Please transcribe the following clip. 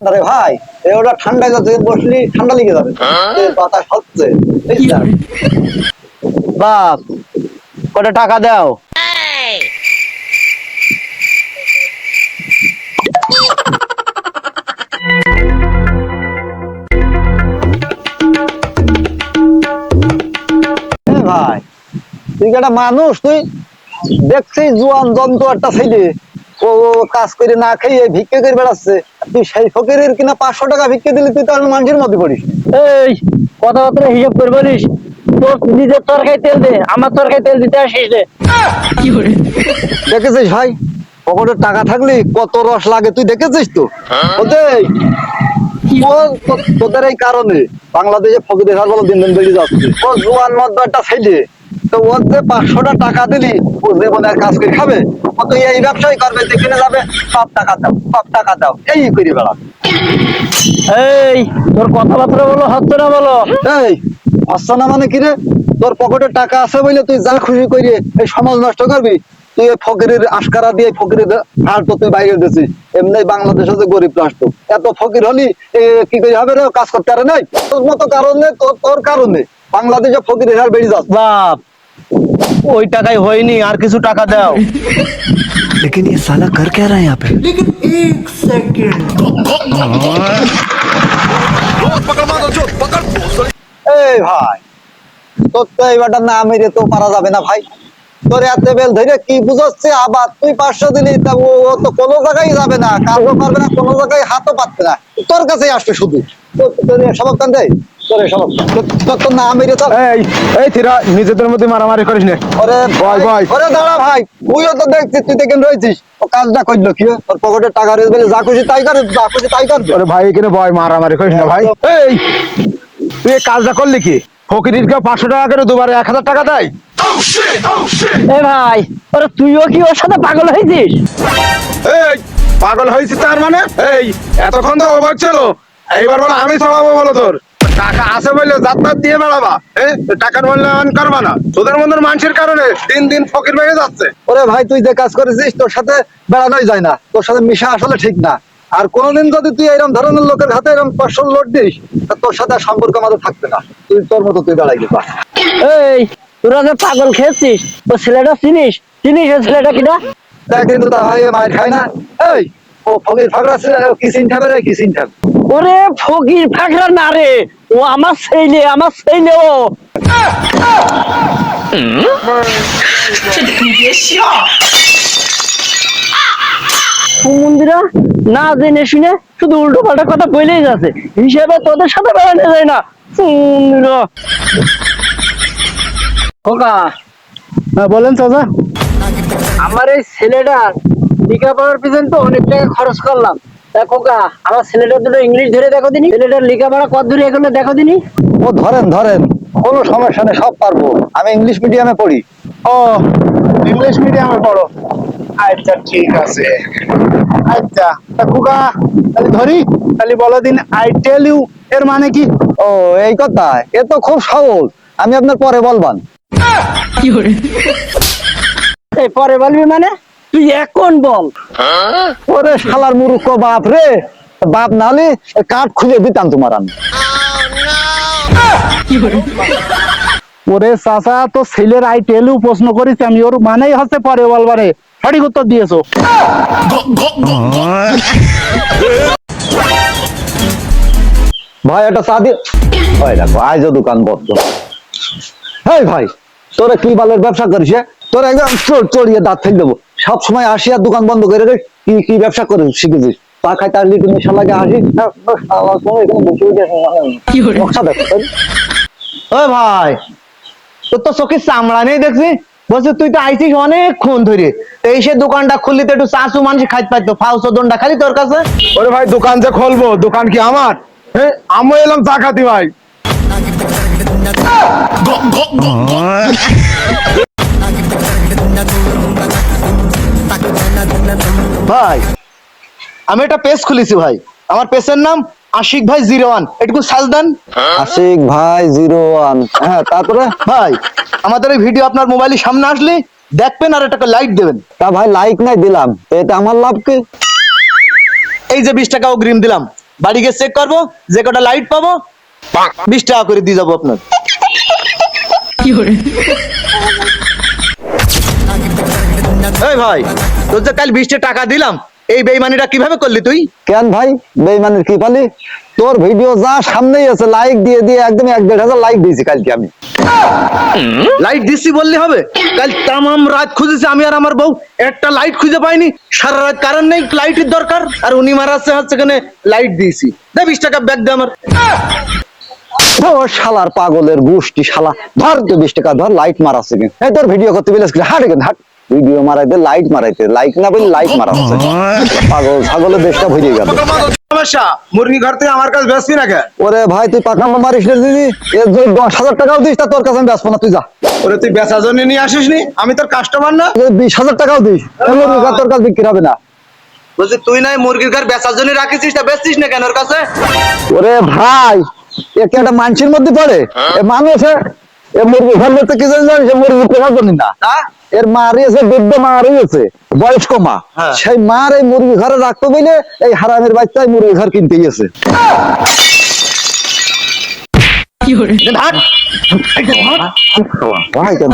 আরে ভাই ওটা ঠান্ডায় যাচ্ছে বসলি ঠান্ডা লেগে যাবে। বাতাস হচ্ছে বাপ কটা টাকা দাও? ভাই তুই একটা মানুষ? তুই দেখছিস জোয়ান জন্তু একটা ছেলে? ও কাজ করে না খেয়ে ভিক্ষে করে বেড়াচ্ছে। তুই সেই ফকিরের কিনা পাঁচশো টাকা ভিক্ষে দিলি তুই তাহলে মানুষের মধ্যে পড়িস এই কথাবার্তা হিসাব করে বলিস। তোর নিজের তরকারি তেল দে আমার তরকারি তেল দিতে আসিস রে দেখেছিস ভাই? পকেটে টাকা থাকলে কত রস লাগে তুই দেখেছিস তো? ওদের তোদের এই কারণে বাংলাদেশে ফকিরের হার বলো দিন দিন বেড়ে যাচ্ছে। ও জোয়ান একটা ছেলে তো ওর যে পাঁচশোটা টাকা দিলি ও কাজ করে খাবে ও তো এই ব্যবসাই করবে যেখানে যাবে সব টাকা দাও সব টাকা দাও এই করে এই তোর কথাবার্তা বলো হচ্ছে না বলো? এই হচ্ছে না মানে কি রে? তোর পকেটে টাকা আছে বলে তুই যা খুশি করে এই সমাজ নষ্ট করবি তুই এই ফকিরের আশকারা দিয়ে ফকিরের হার তো তুই বাইরে দিছিস এমনি বাংলাদেশে যে গরিব রাষ্ট্র এত ফকির হলি কি করে হবে রে? কাজ করতে পারে নাই? তোর মতো কারণে তোর তোর কারণে বাংলাদেশে ফকিরের হার বেড়ে যাচ্ছে। বাপ ওই টাকায় হয়নি আর কিছু টাকা দাও लेकिन ये साला कर क्या रहा है यहाँ पे এই ভাই তোর তো এইবারটা না মেরে তো পারা যাবে না ভাই তোর এত বেল ধরে কি বুঝাচ্ছে আবার তুই পাঁচশো দিলি তা ও ও তো কোনো জায়গায় যাবে না কাজও পারবে না কোনো জায়গায় হাতও পাচ্ছে না তোর কাছেই আসবে শুধু তোর- তোর সবক কান দেয় নিজেদের মধ্যে মারামারি করিস না। ভয়, ভয়। দাঁড়া ভাই তুইও তো দেখছিস তুই দেখেন রয়েছিস। ও কাজটা করল কি তোর পকেটে টাকা রয়েছে বলে যা খুশি তাই করে যা খুশি তাই করবে আরে ভাই এখানে ভয় মারামারি করিস না ভাই। এই তুই কাজটা করলি কি? ফকিরির কেউ পাঁচশো টাকা করে দুবারে এক হাজার টাকা দেয়। এ ভাই ওরে তুইও কি ওর সাথে পাগল হয়েছিস? এই পাগল হয়েছি তার মানে? এই এতক্ষণ তো অবাক ছিল। এইবার বলো আমি সবাবো বলো তোর। টাকা আছে বললে যাত্রা দিয়ে বেড়াবা এই টাকার মূল্যায়ন করবা না। তোদের মধ্যে মানুষের কারণে দিন দিন ফকির বেড়ে যাচ্ছে। ওরে ভাই তুই যে কাজ করেছিস তোর সাথে বেড়ানোই যায় না। তোর সাথে মিশা আসলে ঠিক না। আর কোনদিন যদি তুই এরকম ধরনের লোকের হাতে এরকম পাঁচশো লোড দিস তা তোর সাথে সম্পর্ক আমাদের থাকবে না। তুই তোর মতো তুই বেড়াই দিবা। এই তোরা যে পাগল খেয়েছিস ও ছেলেটা চিনিস? চিনিস ছেলেটা কিনা? দেখ কিন্তু তা ভাই এ মায়ের খায় না। এই ও ফকির ফাকরা ছিল কি চিন্তা হবে রে কি চিন্তা? ওরে ফকির ফাঁকরা না রে। ও আমার ছেলে আমার ছেলে ও। মন্দিরা না জেনে শুনে শুধু উল্টো পাল্টা কথা বলেই যাচ্ছে। হিসেবে তোদের সাথে বেড়ানো যায় না। মন্দিরা। খোকা। হ্যাঁ বলেন চাচা। আমার এই ছেলেটা ছেলেটার লেখাপড়ার পিছনে তো অনেক টাকা খরচ করলাম। খোকা আমার ছেলেটার দুটো ইংলিশ ধরে দেখো দিনি। ছেলেটার লেখাপড়া কত দূরে এগুলো দেখো দিনি? ও ধরেন ধরেন। কোনো সমস্যা নেই সব পারব। আমি ইংলিশ মিডিয়ামে পড়ি। ও ইংলিশ মিডিয়ামে পড়ো। আচ্ছা ঠিক আছে। আচ্ছা তা কুকা তাহলে ধরি তাহলে বলো দিন আই টেল ইউ এর মানে কি? ও এই কথা এ তো খুব সহজ। আমি আপনার পরে বলবান। এই পরে বলবি মানে? তুই এখন বল। ওরে শালার মুরুক্ষ বাপ রে। বাপ নালে কাঠ খুঁজে দিতাম তোমার আমি। ওরে চাচা তো ছেলের আই টেল প্রশ্ন করেছি আমি, ওর মানেই হচ্ছে পরে বলবারে। সঠিক উত্তর দিয়েছ। ভাই, একটা চা ওই দেখো, আজও দোকান বন্ধ। এই ভাই, তোরা কি বালের ব্যবসা করিস? তোরা একদম চড়িয়ে দাঁত ফেল দেবো। সব সময় আসি আর দোকান বন্ধ করে কি কি ব্যবসা করে শিখেছিস? পা খাই তার লিটু নেশা লাগে আসি। হ্যাঁ? ও ভাই তোর তো চোখের চামড়া নেই দেখছি। বলছে তুই তো আইছিস অনেকক্ষণ ধরে। এই সে দোকানটা খুললি তো একটু চাষু মানুষ খাইতে পারতো ফাউসো দন্ডা খালি তোর কাছে? ওরে ভাই দোকান যে খুলবো দোকান কি আমার? হ্যাঁ আমি এলাম চা খাতি ভাই। আমি একটা পেজ খুলেছি ভাই। আমার পেজের নাম আশিক ভাই জিরো ওয়ান এটুকু সাজ দেন। আশিক ভাই জিরো ওয়ান হ্যাঁ তারপরে? ভাই আমাদের এই ভিডিও আপনার মোবাইলের সামনে আসলে দেখবেন আর এটাকে লাইক দেবেন। তা ভাই লাইক নাই দিলাম। এতে আমার লাভ কি? এই যে বিশ টাকা অগ্রিম দিলাম। বাড়ি গিয়ে চেক করব যে কটা লাইট পাবো বিশ টাকা করে দিয়ে যাব আপনার। এই ভাই তোর যে কাল বিশটা টাকা দিলাম এই বেইমানিটা কীভাবে করলি তুই? কেন ভাই? বেইমানের কি পালি? তোর ভিডিও যা সামনেই আছে লাইক দিয়ে দিয়ে একদম এক দেড় হাজার লাইক দিয়েছি কালকে আমি। লাইট দিচ্ছি বললে হবে? কাল তামাম রাত খুঁজেছি আমি আর আমার বউ। একটা লাইট খুঁজে পাইনি। সারা রাত কারণ নেই লাইটের দরকার। আর উনি মারাচ্ছে হচ্ছে এখানে লাইট দিয়েছি। দে বিশ টাকা ব্যাগ দে আমার। ও শালার পাগলের গোষ্ঠী শালা। ধর তো বিশ টাকা ধর লাইট মারাচ্ছে কেন। এই তোর ভিডিও করতে বিলেস হাট কেন? হাট। ভিডিও মারাইতে লাইট মারাইতে লাইক না বলে লাইট মারাচ্ছে পাগল ছাগলের দেশটা ভরে গেল। সমস্যা মুরগি ঘর থেকে আমার কাছে বেশি না কেন ওরে ভাই তুই পাকা মারিস রে দিদি। এর যদি দশ হাজার টাকাও দিস তা তোর কাছে আমি বেসবো না তুই যা। ওরে তুই বেচার জন্য নিয়ে আসিস নি আমি তোর কাস্টমার না? বিশ হাজার টাকাও দিস। কাছে তোর কাছে বিক্রি হবে না। বলছি তুই নাই মুরগির ঘর বেচার জন্য রাখিছিস তা বেচছিস না কেন ওর কাছে? ওরে ভাই এ কি একটা মানুষের মধ্যে পড়ে? এ মানুষে এ মুরগি ঘর তো কি জানি জানিস মুরগি পোকা জানি না? এর মা রয়েছে বৃদ্ধ মা রয়েছে বয়স্ক মা। হ্যাঁ। সেই মার এই মুরগি ঘরে রাখতে বলে এই হারামের বাচ্চাই মুরগি ঘর কিনতে গেছে হাট ভাই কেন